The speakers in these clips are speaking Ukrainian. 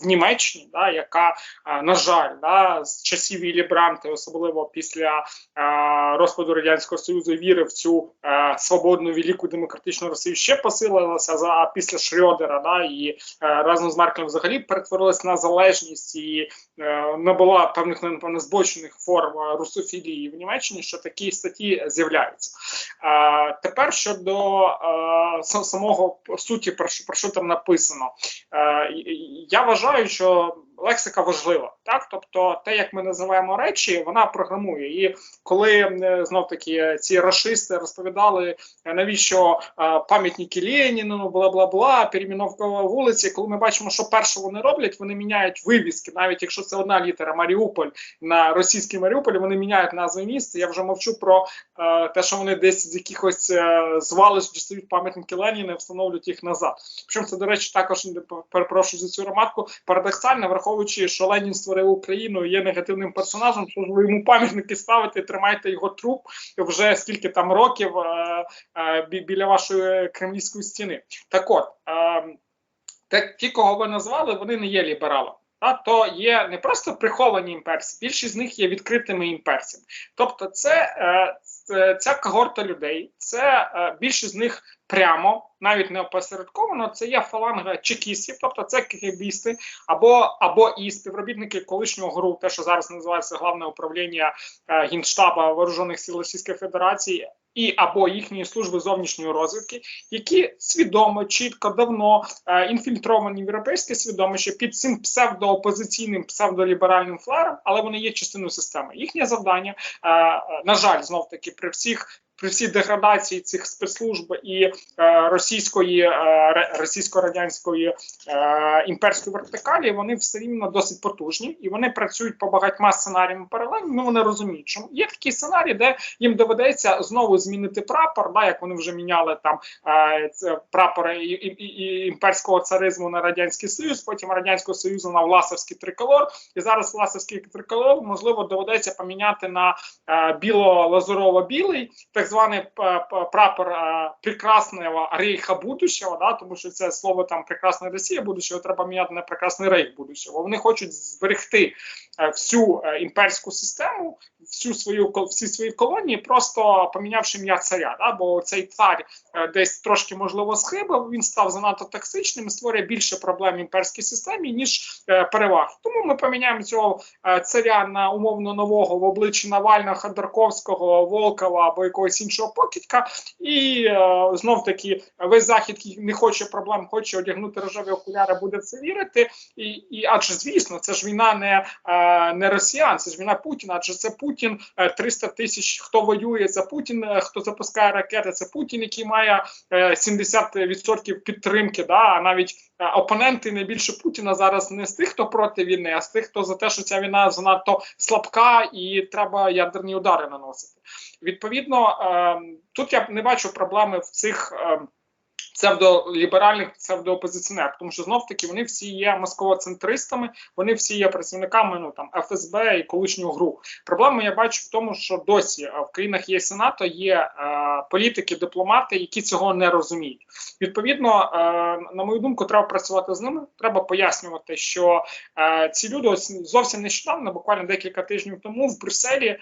в Німеччині, да, яка е, на жаль, да, з часів Віллі Бранти, особливо після е, розпаду радянського союзу, віри в цю е, свободну велику демократичну Росію ще посилилася за а після Шрёдера, да, і е, разом з Меркелем взагалі перетворилась на залежність і е, набула певних напевно, збочених форм русофілії в Німеччині, що такі статті з'являються. Е, тепер щодо е, самого суті, про що, про що там написано, і- я вважаю, що лексика важлива, так тобто, те, як ми називаємо речі, вона програмує. І коли знов таки ці расисти розповідали, е, навіщо е, пам'ятники Леніну, бла бла бла, перейменовка вулиці. Коли ми бачимо, що перше вони роблять, вони міняють вивіски, навіть якщо це одна літера Маріуполь на російський Маріуполь, вони міняють назви міста. Я вже мовчу про е, те, що вони десь з якихось е, звалищ дістають пам'ятники Леніна і встановлюють їх назад. Причому це, до речі, також перепрошую за цю ремарку. Парадоксально, враховуючи, що Ленін створив Україну, є негативним персонажем. Що ж ви йому пам'ятники ставите, тримаєте його труп вже скільки там років е, е, бі- біля вашої кремлівської стіни. Так от, е, ті, кого ви назвали, вони не є лібералами. Та, то є не просто приховані імперці, більшість з них є відкритими імперцями. Тобто, це, е, ця когорта людей, це е, більшість з них прямо, навіть не опосередковано, це є фаланга чекістів, тобто це кегебісти або або і співробітники колишнього ГРУ, те, що зараз називається головне управління е, генштаба вооружених сил Російської Федерації. І або їхньої служби зовнішньої розвідки, які свідомо, чітко, давно е, інфільтровані в європейське свідомище під цим псевдоопозиційним, псевдоліберальним флером, але вони є частиною системи. Їхнє завдання, е, е, на жаль, знов таки при всіх. При всій деградації цих спецслужб і е, російської е, російсько-радянської е, імперської вертикалі, вони все рівно досить потужні, і вони працюють по багатьма сценаріям паралельно. Ну вони розуміють, що є такі сценарії, де їм доведеться знову змінити прапор, да, як вони вже міняли там е, прапори і, і, і, імперського царизму на радянський союз, потім радянського союзу на власовський триколор. І зараз власовський триколор можливо доведеться поміняти на е, біло-лазурово-білий, так званий п- п- прапор е, прекрасного рейха будущого, да, тому що це слово там прекрасна Росія будущого треба міняти на прекрасний рейх будущого. Вони хочуть зберегти е, всю е, імперську систему, всю свою всі свої колонії, просто помінявши ім'я царя. Да? Бо цей цар е, десь трошки можливо схибив, він став занадто токсичним і створює більше проблем в імперській системі, ніж е, переваг. Тому ми поміняємо цього е, царя на умовно нового в обличчі Навального, Ходорковського, Волкова або якогось іншого покидька. І е, знов таки весь захід не хоче проблем, хоче одягнути рожеві окуляри, буде в це вірити. І, і адже звісно, це ж війна не, е, не росіян, це ж війна Путіна. Адже це Путін е, 300 тисяч, хто воює, це Путін, е, хто запускає ракети, це Путін, який має е, 70% підтримки. Да, а навіть е, опоненти найбільше Путіна зараз не з тих, хто проти війни, а з тих, хто за те, що ця війна занадто слабка і треба ядерні удари наносити. Відповідно, е, тут я не бачу проблеми в цих. Е, Псевдоліберальних псевдоопозиціонерів, тому що знов таки вони всі є московоцентристами, вони всі є працівниками ну там ФСБ і колишнього ГРУ. Проблему я бачу в тому, що досі е, в країнах ЄС і НАТО є е, політики, дипломати, які цього не розуміють. Відповідно, е, на мою думку, треба працювати з ними. Треба пояснювати, що ці люди ось зовсім нещодавно, буквально декілька тижнів тому, в Брюсселі.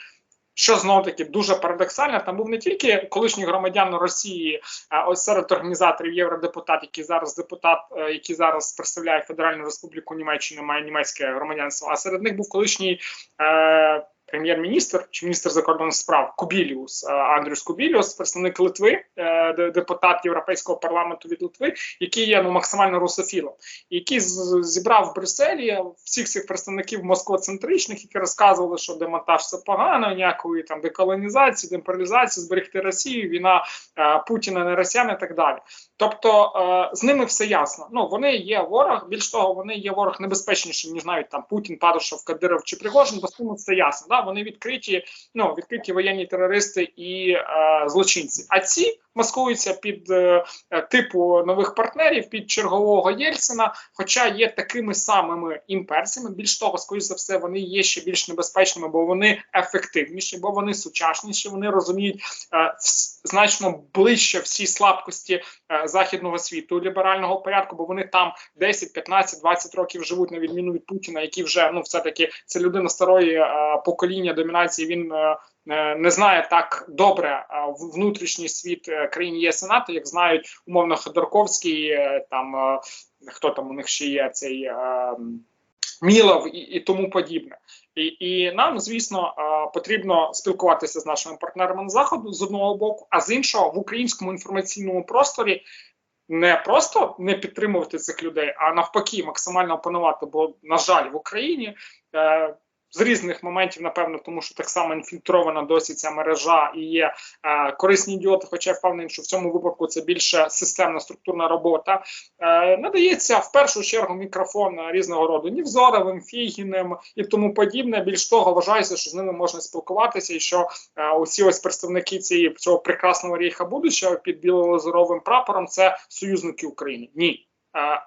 Що знов таки дуже парадоксально, там був не тільки колишній громадян Росії, а ось серед організаторів євродепутат, який зараз депутат, е, який зараз представляє Федеральну Республіку Німеччини, має німецьке громадянство. А серед них був колишній е, прем'єр-міністр чи міністр закордонних справ Кубіліус е, Андрюс Кубіліус, представник Литви, е, депутат Європейського парламенту від Литви, який є ну максимально русофілом, який зібрав в Брюсселі всіх цих представників москвоцентричних, які розказували, що демонтаж це погано, ніякої там деколонізації, демпералізації, зберегти Росію, війна е, Путіна не росіян і так далі. Тобто з ними все ясно. Ну вони є ворог. Більш того, вони є ворог небезпечніший, ніж навіть там Путін, Падушев, Кадиров чи Пригожин, бо з ними все ясно. Да? Вони відкриті, ну відкриті воєнні терористи і е, злочинці. А ці маскуються під е, е, типу нових партнерів, під чергового Єльцина, хоча є такими самими імперцями. Більш того, скоріш за все, вони є ще більш небезпечними, бо вони ефективніші, бо вони сучасніші. Вони розуміють е, значно ближче всі слабкості е, західного світу ліберального порядку, бо вони там 10, 15, 20 років живуть на відміну від Путіна, який вже ну все таки це людина старої е, покоління домінації. Він е, не знає так добре е, внутрішній світ е, країн ЄС і НАТО, як знають умовно Ходорковський, е, там е, хто там у них ще є цей. е, Мілов і, і тому подібне, і, і нам, звісно, е, потрібно спілкуватися з нашими партнерами на заходу з одного боку, а з іншого в українському інформаційному просторі не просто не підтримувати цих людей, а навпаки, максимально опанувати. Бо, на жаль, в Україні е, з різних моментів, напевно, тому що так само інфільтрована досі ця мережа і є е, корисні ідіоти, хоча я впевнений, що в цьому випадку це більше системна структурна робота. Е, надається в першу чергу мікрофон різного роду Нівзоровим, Фігіним і тому подібне. Більш того, вважається, що з ними можна спілкуватися, і що е, усі ось представники цієї цього прекрасного рейха будущого під біло-лазуровим прапором це союзники України. Ні.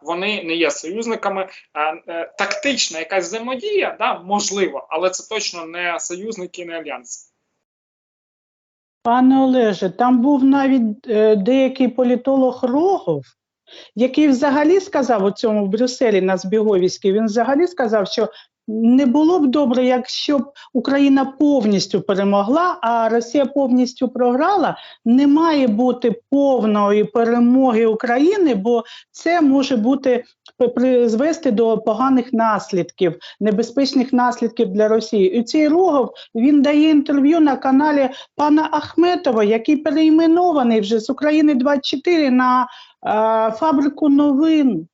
Вони не є союзниками. Е, Тактична якась взаємодія, да, можливо, але це точно не союзники, не альянс. Пане Олеже, там був навіть е, деякий політолог Рогов, який взагалі сказав у цьому в Брюсселі на Збіговіській, він взагалі сказав, що не було б добре, якщо б Україна повністю перемогла, а Росія повністю програла. Не має бути повної перемоги України, бо це може бути призвести до поганих наслідків, небезпечних наслідків для Росії. І цей Рогов він дає інтерв'ю на каналі пана Ахметова, який перейменований вже з України 24 на е, фабрику новин.